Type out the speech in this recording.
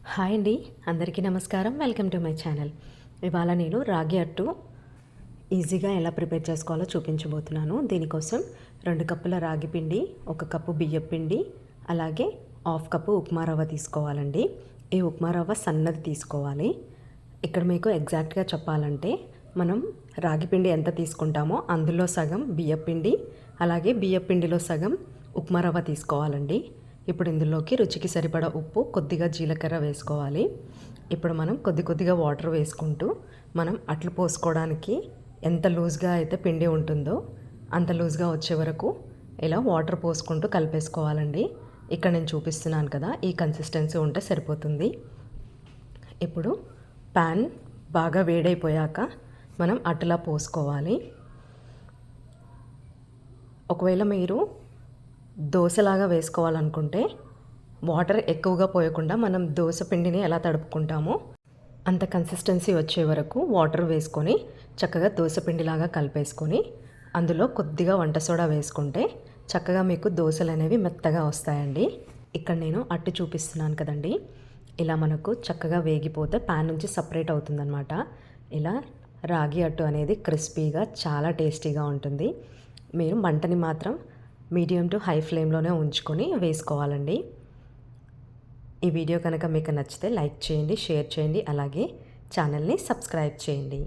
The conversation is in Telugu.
హాయ్ అండి. అందరికీ నమస్కారం. Welcome to my channel. ఇవాళ నేను రాగి అట్టు ఈజీగా ఎలా ప్రిపేర్ చేసుకోవాలో చూపించబోతున్నాను. దీనికోసం రెండు కప్పుల రాగి పిండి ఒక కప్పు బియ్యం పిండి అలాగే హాఫ్ కప్పు ఉప్మా రవ్వ తీసుకోవాలండి. ఈ ఉప్మా రవ్వ సన్నది తీసుకోవాలి. ఇక్కడ మీకు ఎగ్జాక్ట్గా చెప్పాలంటే మనం రాగి పిండి ఎంత తీసుకుంటామో అందులో సగం బియ్యం పిండి అలాగే బియ్యం పిండిలో సగం ఉప్మా రవ్వ తీసుకోవాలండి. ఇప్పుడు ఇందులోకి రుచికి సరిపడా ఉప్పు కొద్దిగా జీలకర్ర వేసుకోవాలి. ఇప్పుడు మనం కొద్ది కొద్దిగా వాటర్ వేసుకుంటూ మనం అట్లు పోసుకోవడానికి ఎంత లూజ్గా అయితే పిండి ఉంటుందో అంత లూజ్గా వచ్చే వరకు ఇలా వాటర్ పోసుకుంటూ కలిపేసుకోవాలండి. ఇక్కడ నేను చూపిస్తున్నాను కదా ఈ కన్సిస్టెన్సీ ఉంటే సరిపోతుంది. ఇప్పుడు ప్యాన్ బాగా వేడైపోయాక మనం అట్లా పోసుకోవాలి. ఒకవేళ మీరు దోశలాగా వేసుకోవాలనుకుంటే వాటర్ ఎక్కువగా పోయకుండా మనం దోశ పిండిని ఎలా తడుపుకుంటామో అంత కన్సిస్టెన్సీ వచ్చే వరకు వాటర్ వేసుకొని చక్కగా దోశపిండిలాగా కలిపేసుకొని అందులో కొద్దిగా వంట సోడా వేసుకుంటే చక్కగా మీకు దోశలు అనేవి మెత్తగా వస్తాయండి. ఇక్కడ నేను అట్టు చూపిస్తున్నాను కదండి. ఇలా మనకు చక్కగా వేగిపోతే ప్యాన్ నుంచి సపరేట్ అవుతుందన్నమాట. ఇలా రాగి అట్టు అనేది క్రిస్పీగా చాలా టేస్టీగా ఉంటుంది. మీరు మంటని మాత్రం మీడియం టు హై ఫ్లేమ్లోనే ఉంచుకొని వేసుకోవాలండి. ఈ వీడియో కనుక మీకు నచ్చితే లైక్ చేయండి షేర్ చేయండి అలాగే ఛానల్ని సబ్స్క్రైబ్ చేయండి.